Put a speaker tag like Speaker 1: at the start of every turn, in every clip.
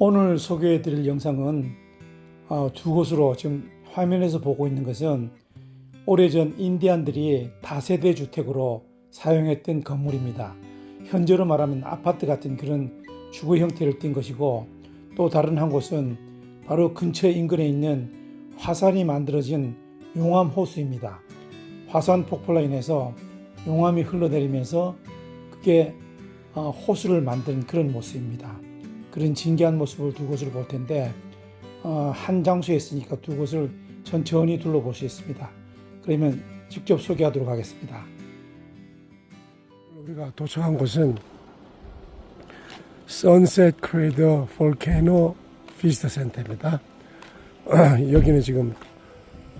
Speaker 1: 오늘 소개해 드릴 영상은 어, 두 곳으로 지금 화면에서 보고 있는 것은 오래전 인디안들이 다세대 주택으로 사용했던 건물입니다. 현재로 말하면 아파트 같은 그런 주거 형태를 띈 것이고 또 다른 한 곳은 바로 근처 인근에 있는 화산이 만들어진 용암 호수입니다. 화산 폭발로 인해서 용암이 흘러내리면서 그게 어, 호수를 만든 그런 모습입니다. 그런 진기한 모습을 두 곳을 볼 텐데 어, 한 장소에 있으니까 두 곳을 천천히 둘러볼 수 있습니다. 그러면 직접 소개하도록 하겠습니다.
Speaker 2: 우리가 도착한 곳은 선셋 크레이더 볼케노 피스터 센터입니다. 여기는 지금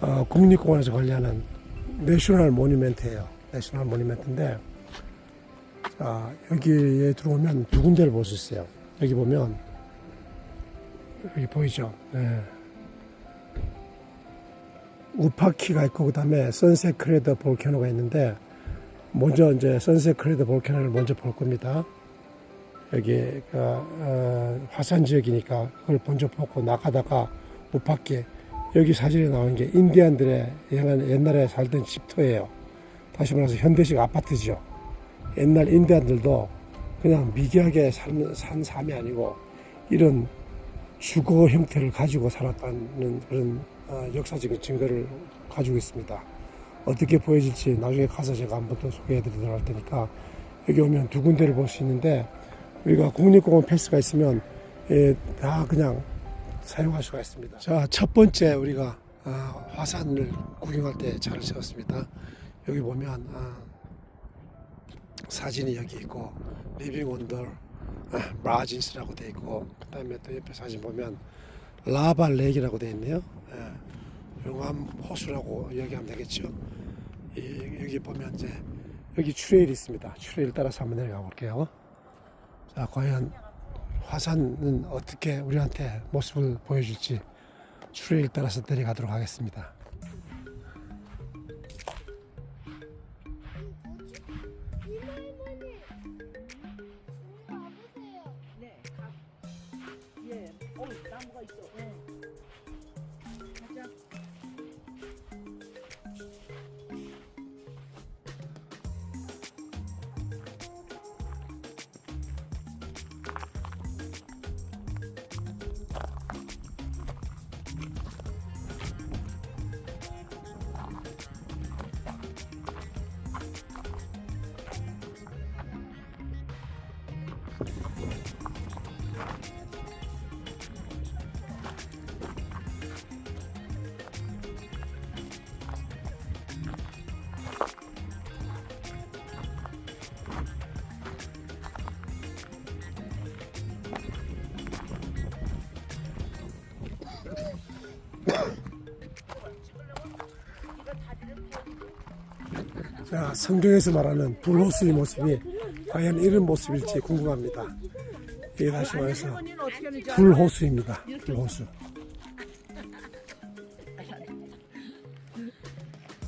Speaker 2: 어, 국립공원에서 관리하는 내셔널 모니멘트예요. 내셔널 모니멘트인데 자, 여기에 들어오면 두 군데를 볼 수 있어요. 여기 보면 여기 보이죠? 네. 우파키가 있고 그다음에 선셋 크레이더 볼케노가 있는데 먼저 이제 선셋 크레이더 볼케노를 먼저 볼 겁니다. 여기가 어, 화산 지역이니까 그걸 먼저 보고 나가다가 우파키 여기 사진에 나오는 게 인디안들의 옛날- 옛날에 살던 집터예요. 다시 말해서 현대식 아파트죠. 옛날 인디안들도 그냥 미개하게 산, 산 삶이 아니고 이런 주거 형태를 가지고 살았다는 그런 어, 역사적인 증거를 가지고 있습니다. 어떻게 보여질지 나중에 가서 제가 한번 또 소개해 드리도록 할 테니까 여기 오면 두 군데를 볼 수 있는데 우리가 국립공원 패스가 있으면 예, 다 그냥 사용할 수가 있습니다. 자, 첫 번째 우리가 아, 화산을 구경할 때 차를 세웠습니다. 여기 보면 아, 사진이 여기 있고 리빙 아, 마진스라고 돼 있고 그다음에 또 옆에 사진 보면 라바 렉이라고 돼 있네요. 예, 용암 호수라고 얘기하면 되겠죠. 이, 여기 보면 이제 여기 추레일 있습니다. 추레일 따라서 한번 내려가 볼게요. 자, 과연 화산은 어떻게 우리한테 모습을 보여줄지 추레일 따라서 내려가도록 하겠습니다.
Speaker 3: 자,
Speaker 2: 성경에서 말하는 불호수의 모습이 과연 이런 모습일지 궁금합니다. 이게 다시 말해서? 불호수입니다. 불호수.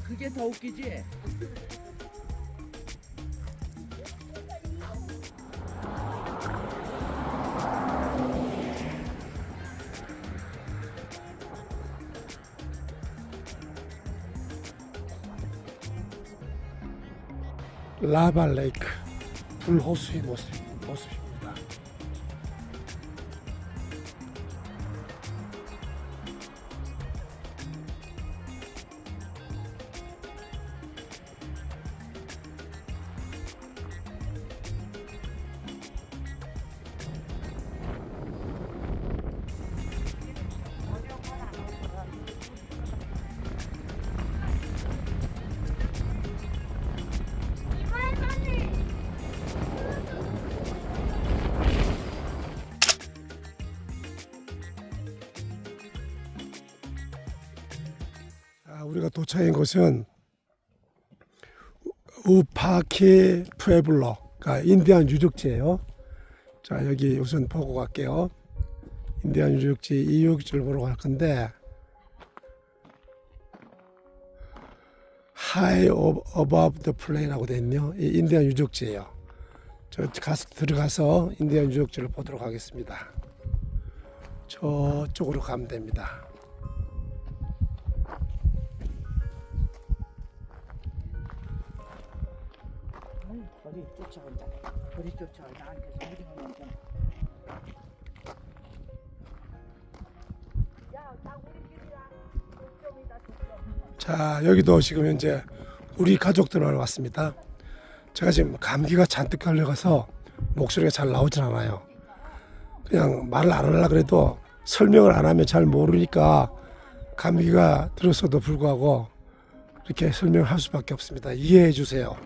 Speaker 3: 그게 더 웃기지?
Speaker 2: 라바 레이크 불호수의 모습, 모습입니다. 아, 우리가 도착한 곳은 우파케 푸에블로가 인디안 유적지예요. 자 여기 우선 보고 갈게요. 인디안 유적지 이 유적지를 보러 갈 건데 High above the plain이라고 돼 있네요. 이 인디안 유적지예요. 저 가서 들어가서 인디안 유적지를 보도록 하겠습니다. 저쪽으로 가면 됩니다.
Speaker 3: 쫓아온다. 벌이 쫓아와. 나한테서 우리가 먼저.
Speaker 2: 자, 여기도 지금 현재 우리 가족들만 왔습니다. 제가 지금 감기가 잔뜩 걸려가서 목소리가 잘 나오진 않아요. 그냥 말을 안 하려고 그래도 설명을 안 하면 잘 모르니까 감기가 들었어도 불구하고 이렇게 설명을 할 수밖에 없습니다. 이해해 주세요.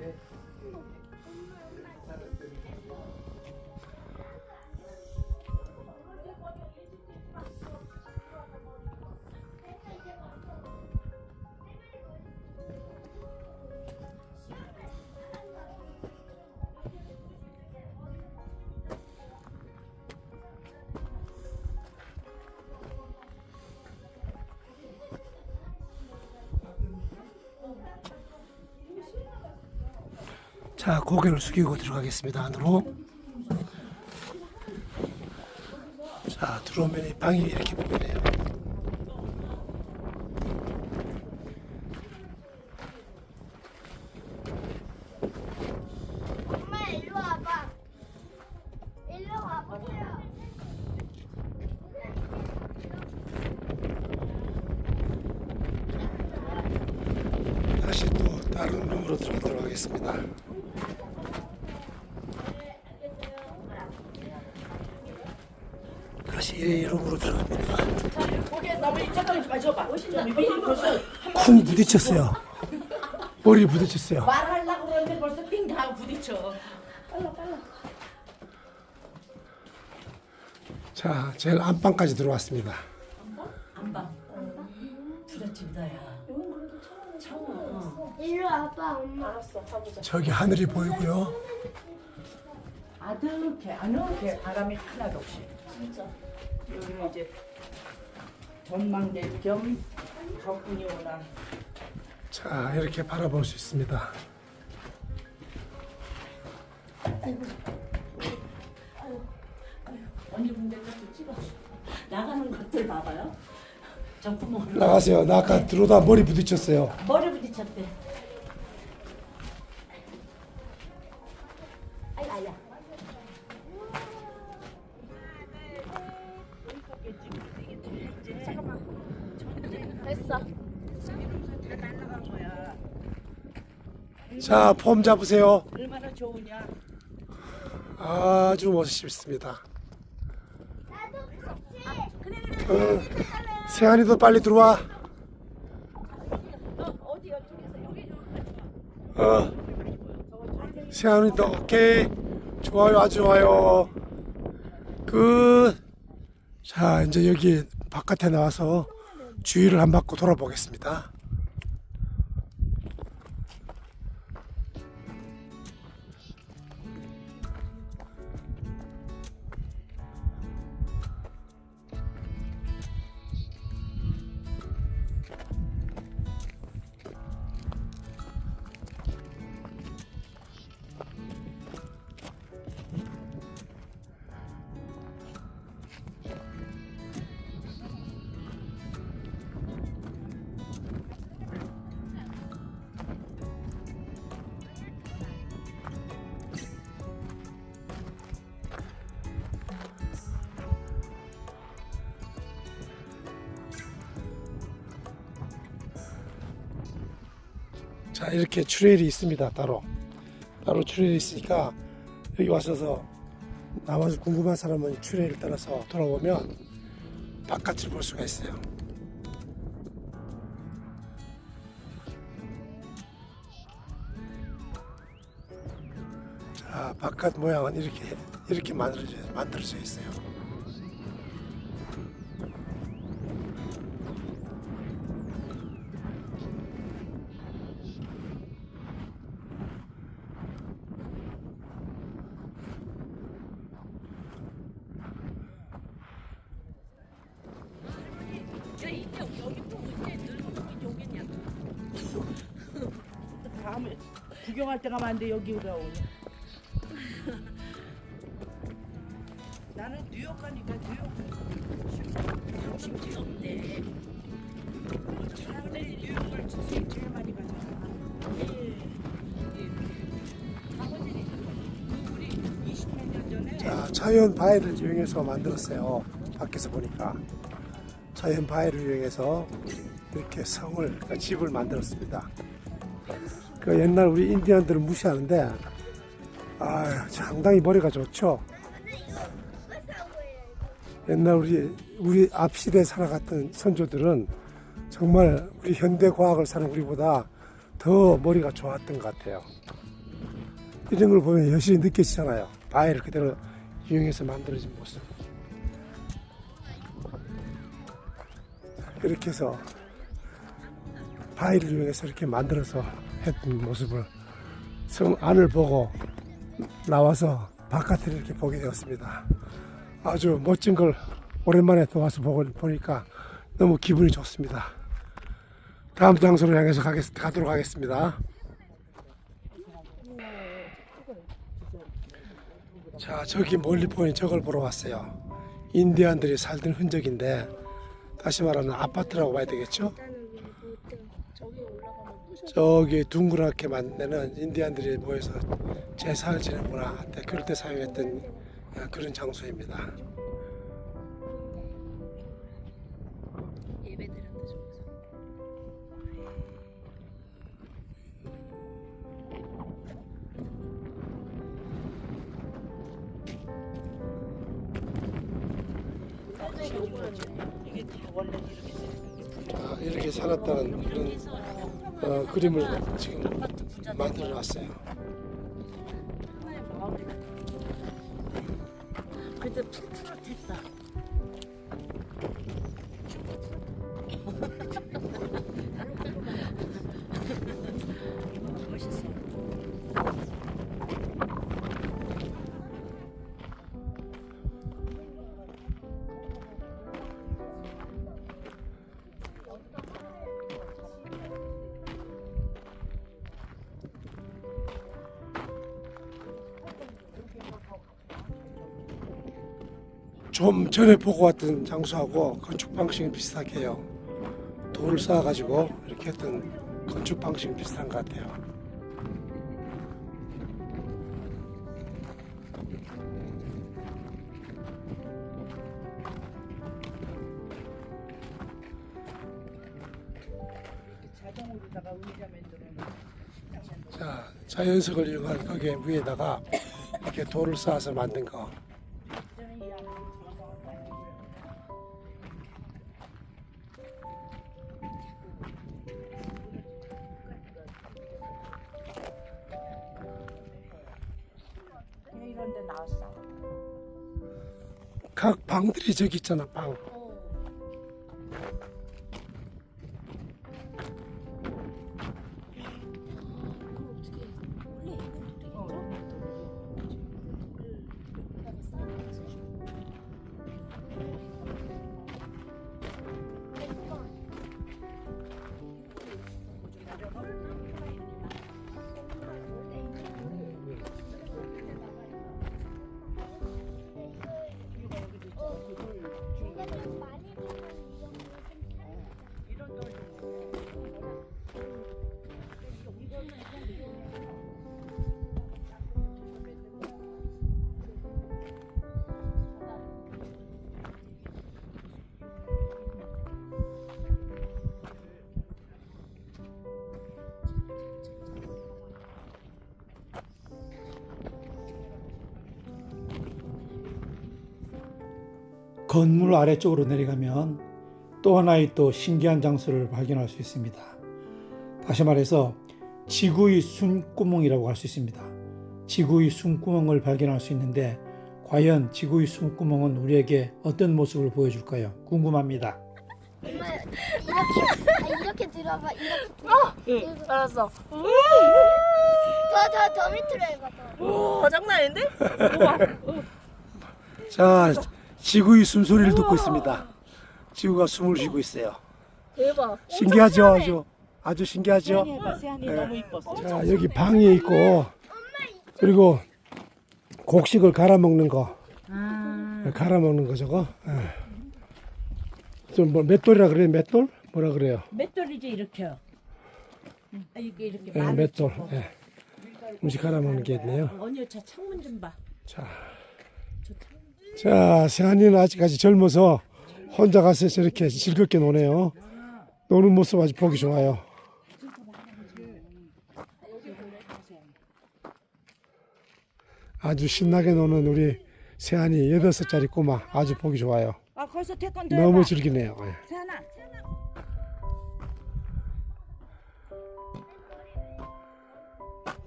Speaker 2: Okay. 자, 고개를 숙이고 들어가겠습니다. 안으로. 자, 들어오면 이 방이 이렇게 보이네요. 다른 룸으로 들어가도록 하겠습니다. 다시 이 룸으로 들어갑니다. 쿵 부딪혔어요. 머리 부딪혔어요.
Speaker 3: 말하려고 그러는데 벌써 핑 하고 부딪혀.
Speaker 2: 자, 제일 안방까지 들어왔습니다.
Speaker 4: 엄마.
Speaker 2: 저기 하늘이 보이고요.
Speaker 3: 아득해, 아늑해, 바람이 하나도 없이. 진짜. 여기는 이제 전망대 겸 적군이 오나.
Speaker 2: 자, 이렇게 바라볼 수 있습니다.
Speaker 5: 언니 근데 좀 찍어 나가는 것들 봐봐요. 정품으로
Speaker 2: 나가세요. 나 아까 들어오다 머리 부딪혔어요.
Speaker 5: 머리 부딪혔대.
Speaker 4: 됐어.
Speaker 2: 자, 폼 잡으세요.
Speaker 3: 얼마나 좋으냐.
Speaker 2: 아주 멋있습니다.
Speaker 4: 나도 같이.
Speaker 2: 어, 세안이도 빨리 들어와. 어, 세안이도 오케이. 좋아요, 아주 좋아요. 그, 자, 이제 여기 바깥에 나와서 주위를 한 바퀴 돌아보겠습니다. 자 이렇게 트레일이 있습니다 따로. 따로 트레일이 있으니까 여기 와서서 나와서 궁금한 사람은 트레일을 따라서 돌아보면 바깥을 볼 수가 있어요. 자 바깥 모양은 이렇게 이렇게 만들어져, 만들어져 있어요
Speaker 3: 구경할 때 가면 안 돼 여기 오라 오냐 나는 뉴욕 가니까 뉴욕
Speaker 5: 심지어 없대.
Speaker 3: 사람들이 뉴욕을 제일 제일 많이 가잖아 아버지는 우리 20몇 년 전에
Speaker 2: 자, 자연 바위를 이용해서 만들었어요. 밖에서 보니까 자연 바위를 이용해서 이렇게 성을 그러니까 집을 만들었습니다. 그 옛날 우리 인디언들은 무시하는데 아 상당히 머리가 좋죠. 옛날 우리 우리 앞 시대에 살아갔던 선조들은 정말 우리 현대 과학을 사는 우리보다 더 머리가 좋았던 것 같아요. 이런 걸 보면 여실히 느껴지잖아요. 바위를 그대로 이용해서 만들어진 모습. 이렇게 해서 바위를 이용해서 이렇게 만들어서 했던 모습을 성 안을 보고 나와서 바깥을 이렇게 보게 되었습니다. 아주 멋진 걸 오랜만에 또 와서 보고 보니까 너무 기분이 좋습니다. 다음 장소로 향해서 가겠, 가도록 하겠습니다. 자, 저기 멀리 보이는 저걸 보러 왔어요. 인디안들이 살던 흔적인데 다시 말하는 아파트라고 봐야 되겠죠? 저기 둥그랗게 만드는 인디안들이 모여서 제사를 지내거나 때 그럴 때 사용했던 아, 그런 장소입니다.
Speaker 3: 게
Speaker 2: 아, 이렇게 살았다는 그런 어, 그림을 지금 만들어 놨어요.
Speaker 5: 그때 푸릇푸릇했다.
Speaker 2: 좀 전에 보고 왔던 장소하고 건축 방식이 비슷하게 해요. 돌을 쌓아가지고 이렇게 했던 건축 방식이 비슷한 것 같아요.
Speaker 3: 자,
Speaker 2: 자연석을 이용한 거기에 위에다가 이렇게 돌을 쌓아서 만든 거. 각 방들이 저기 있잖아, 방.
Speaker 1: 건물 아래쪽으로 내려가면 또 하나의 또 신기한 장소를 발견할 수 있습니다. 다시 말해서 지구의 숨구멍이라고 할 수 있습니다. 지구의 숨구멍을 발견할 수 있는데 과연 지구의 숨구멍은 우리에게 어떤 모습을 보여줄까요? 궁금합니다.
Speaker 4: 이렇게 아, 이렇게 들어봐 이렇게 들어.
Speaker 3: 알았어.
Speaker 4: 더더 더 밑으로 해봐 더.
Speaker 3: 오 장난 아닌데?
Speaker 2: 자, 지구의 숨소리를 듣고 있습니다. 지구가 숨을 쉬고 있어요.
Speaker 3: 대박.
Speaker 2: 신기하죠? 아주 아주 신기하죠?
Speaker 3: 이뻤어.
Speaker 2: 자, 여기 방이 있고 그리고 곡식을 갈아 먹는 거.
Speaker 3: 아.
Speaker 2: 갈아 먹는 거 저거. 좀뭐 맷돌이라 그래요? 맷돌? 뭐라 그래요?
Speaker 5: 맷돌이지 이렇게요. 아, 이게 이렇게
Speaker 2: 예, 맷돌. 예. 음식 갈아 먹는 게 있네요.
Speaker 5: 언니 저 창문 좀 봐.
Speaker 2: 자, 자, 세한이는 아직까지 젊어서 혼자 가서 저렇게 즐겁게 노네요. 노는 모습 아주 보기 좋아요. 아주 신나게 노는 우리 세한이 여덟 살짜리 꼬마 아주 보기 좋아요.
Speaker 3: 아 태권도
Speaker 2: 너무
Speaker 3: 해봐.
Speaker 2: 즐기네요. 예.
Speaker 3: 세안아.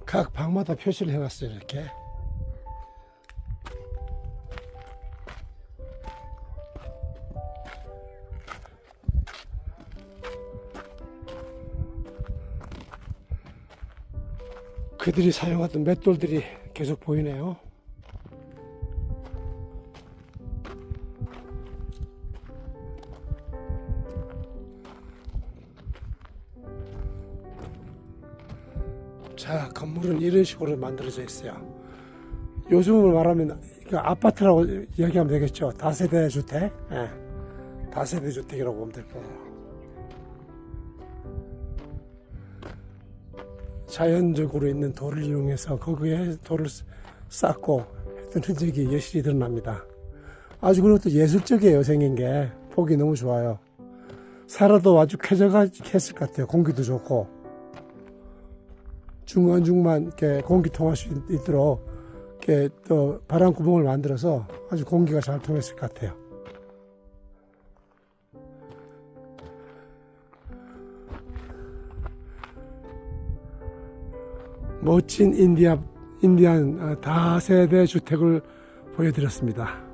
Speaker 2: 각 방마다 표시를 해놨어요 이렇게. 그들이 사용하던 맷돌들이 계속 보이네요. 자, 건물은 이런 식으로 만들어져 있어요. 요즘을 말하면 그 아파트라고 이야기하면 되겠죠. 다세대 주택. 예. 다세대 주택이라고 보면 될 거예요. 자연적으로 있는 돌을 이용해서 거기에 돌을 쌓고 했던 흔적이 여실히 드러납니다. 아주 또 예술적이에요, 생긴 게. 보기 너무 좋아요. 살아도 아주 쾌적했을 것 같아요. 공기도 좋고. 중간중간 이렇게 공기 통할 수 있- 있도록 이렇게 또 바람 구멍을 만들어서 아주 공기가 잘 통했을 것 같아요. 멋진 인디아 인디안 아, 다세대 주택을 보여드렸습니다.